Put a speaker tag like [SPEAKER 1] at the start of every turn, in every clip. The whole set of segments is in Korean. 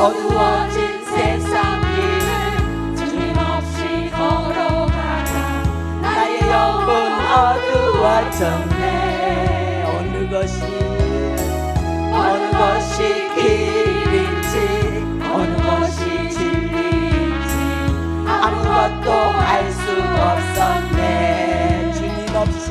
[SPEAKER 1] 어두워진 세상 길을 주님 없이 걸어가다 나의 영혼 어두워졌네. 어느 것이 어느 것이 길인지 어느 것이 진리인지 아무것도 알 수 없었네. 주님 없이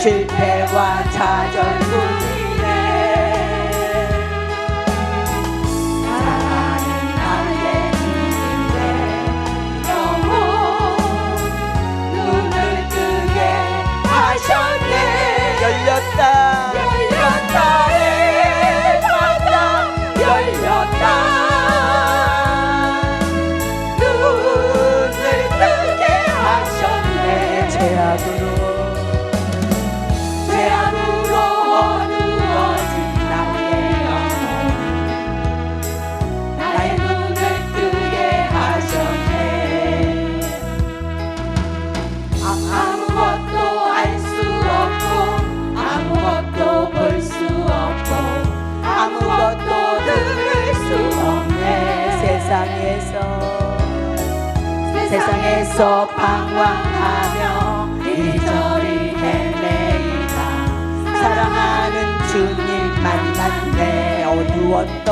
[SPEAKER 1] 실패와 좌절뿐이네 사랑하는 세상에서 방황하며 이리저리 헤매이다. 사랑하는 주님 만났네. 어두웠던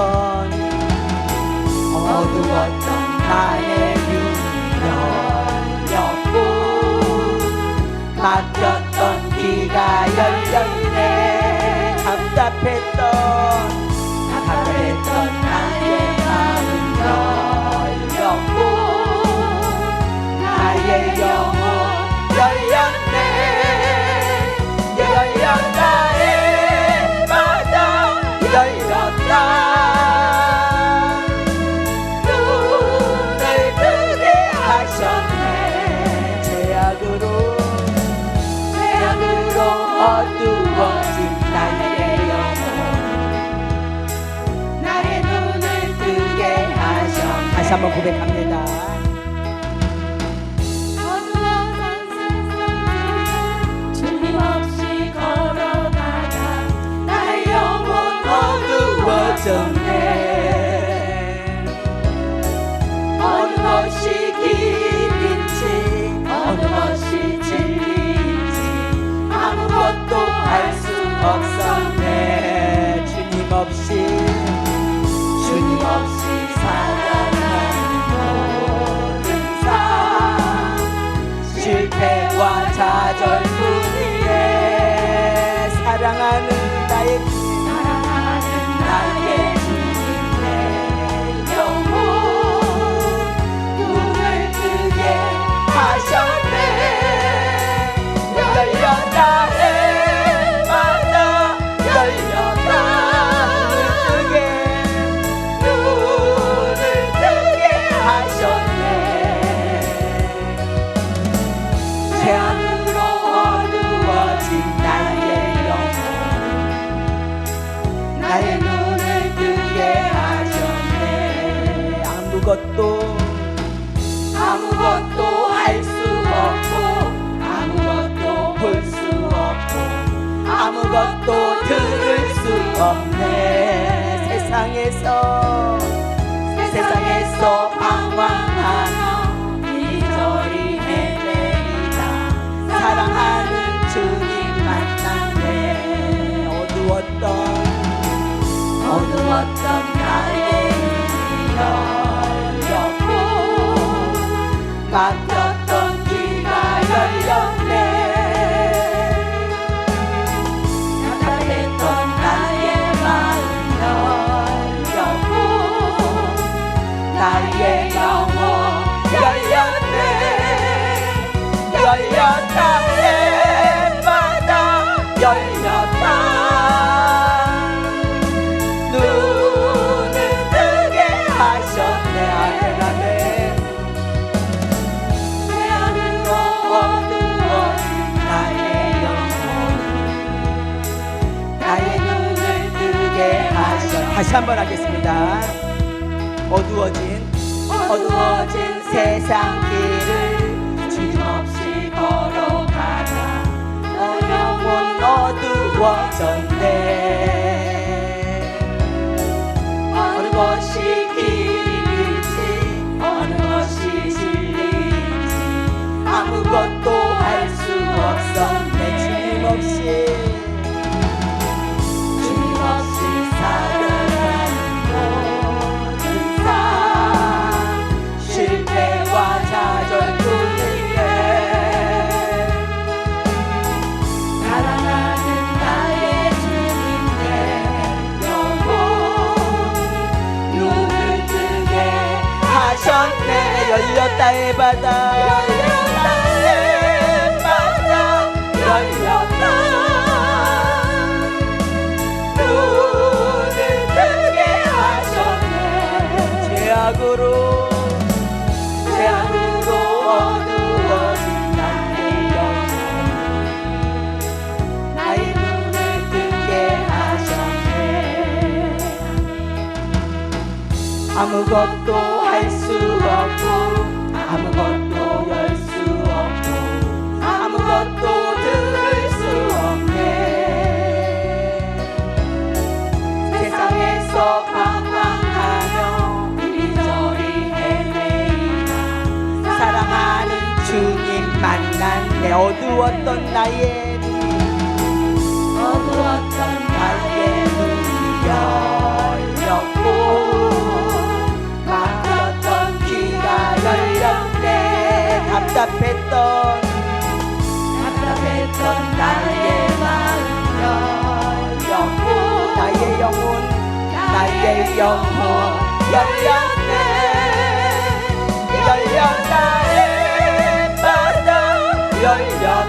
[SPEAKER 1] 어두웠던 나의 눈이 열렸고 막혔던 귀가 열렸네. 답답했던 다시 한번 고백합니다 좌절뿐이네. 사랑하는 나의 아무것도 아무것도 할 수 없고 아무것도 볼 수 없고 아무것도 들을 수 없네. 세상에서 세상에서 방황하며 이리저리 헤매이다. 사랑하는 주님 만났네. 어두웠던 어두웠던 막 다시 한번 하겠습니다. 어두워진 어두워진 세상 길을 주없이 걸어가다 어려운 어두워졌네. 바다 열렸다의 바다. 열렸다 눈을 뜨게 하셨네 죄악으로 죄악으로 어두워진 나의 영혼 나의 눈을 뜨게 하셨네. 아무것도 할 수 없고 만났네 어두웠던 나의 눈이 어두웠던 나의 눈이 열렸고 막혔던 귀가 열렸네. 답답했던 답답했던 나의 마음 열렸고 나의 영혼 나의 영혼 열렸네. 열렸다 ยอยอยาก